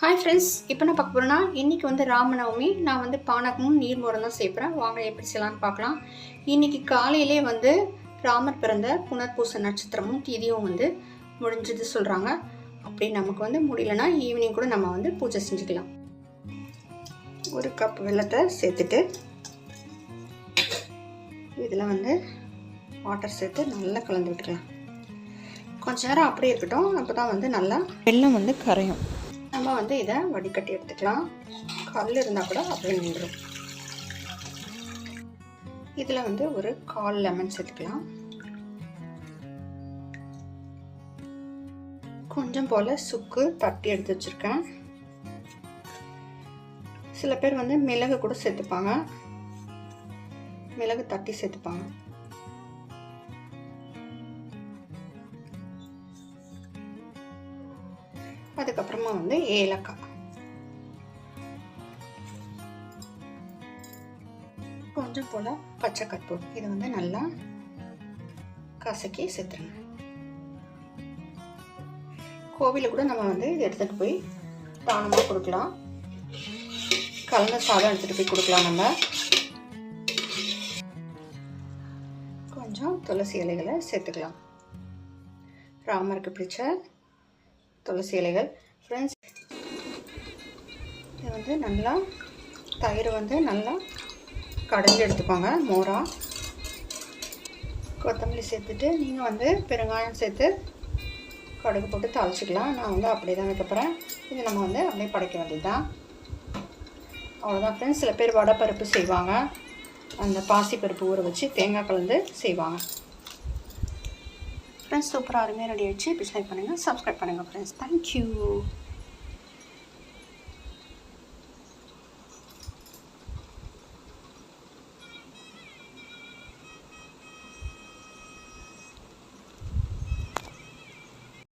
Hi friends இப்போ நான் பார்க்க போகிறேன்னா இன்றைக்கி வந்து ராமநவமி நான் வந்து பானகமும் நீர்மோரம் தான் சேர்ப்பேன் வாங்க எப்படி செய்யலாம்னு பார்க்கலாம். இன்றைக்கி காலையிலே வந்து ராமர் பிறந்த புனர்பூச நட்சத்திரமும் திதியும் வந்து முடிஞ்சது சொல்கிறாங்க அப்படி நமக்கு வந்து முடியலன்னா ஈவினிங் கூட நம்ம வந்து பூஜை செஞ்சுக்கலாம். ஒரு கப் வெள்ளத்தை சேர்த்துட்டு இதில் வந்து வாட்டர் சேர்த்து நல்லா கலந்து விட்டுக்கலாம். கொஞ்ச நேரம் அப்படியே இருக்கட்டும். அப்போ தான் வந்து நல்லா வெள்ளம் வந்து கரையும். நம்ம வந்து இதை வடிகட்டி எடுத்துக்கலாம். கல் இருந்தால் கூட அப்படியே நின்றுடும் இதில் வந்து ஒரு கால் லெமன் சேர்த்துக்கலாம். கொஞ்சம் போல் சுக்கு தட்டி எடுத்து வச்சுருக்கேன். சில பேர் வந்து மிளகு கூட சேர்த்துப்பாங்க. மிளகு தட்டி சேர்த்துப்பாங்க. அதுக்கப்புறமா வந்து ஏலக்காய். கொஞ்சம் போல் பச்சை கற்பூர் இதை வந்து நல்லா கசக்கி சேர்த்துருங்க கோவிலில் கூட நம்ம வந்து இதை எடுத்துகிட்டு போய் தானமாக கொடுக்கலாம். கலந்த சாதம் எடுத்துகிட்டு போய் கொடுக்கலாம் நம்ம. கொஞ்சம் துளசி இலைகளை சேர்த்துக்கலாம். ராமருக்கு பிடிச்ச துளசி இலைகள். ஃப்ரெண்ட்ஸ் இது வந்து நல்லா தயிர் வந்து நல்லா கடைஞ்சி எடுத்துக்கோங்க மோரா. கொத்தமல்லி சேர்த்துட்டு நீங்கள் வந்து பெருங்காயம் சேர்த்து கடுகு போட்டு தாளிச்சிக்கலாம். நான் வந்து அப்படியே தான் வைக்கப்புறேன் இது நம்ம வந்து அப்படியே படைக்க வேண்டியது தான் அவ்வளோதான் ஃப்ரெண்ட்ஸ் சில பேர் வடை பருப்பு செய்வாங்க. அந்த பாசிப்பருப்பு ஊற வச்சு தேங்காய் கலந்து செய்வாங்க. ஃப்ரெண்ட்ஸ் சூப்பராக அருமையாக ரெடி ஆகிடுச்சு இப்போ லைக் பண்ணுங்கள் சப்ஸ்கிரைப் பண்ணுங்கள் ஃப்ரெண்ட்ஸ் தேங்க்யூ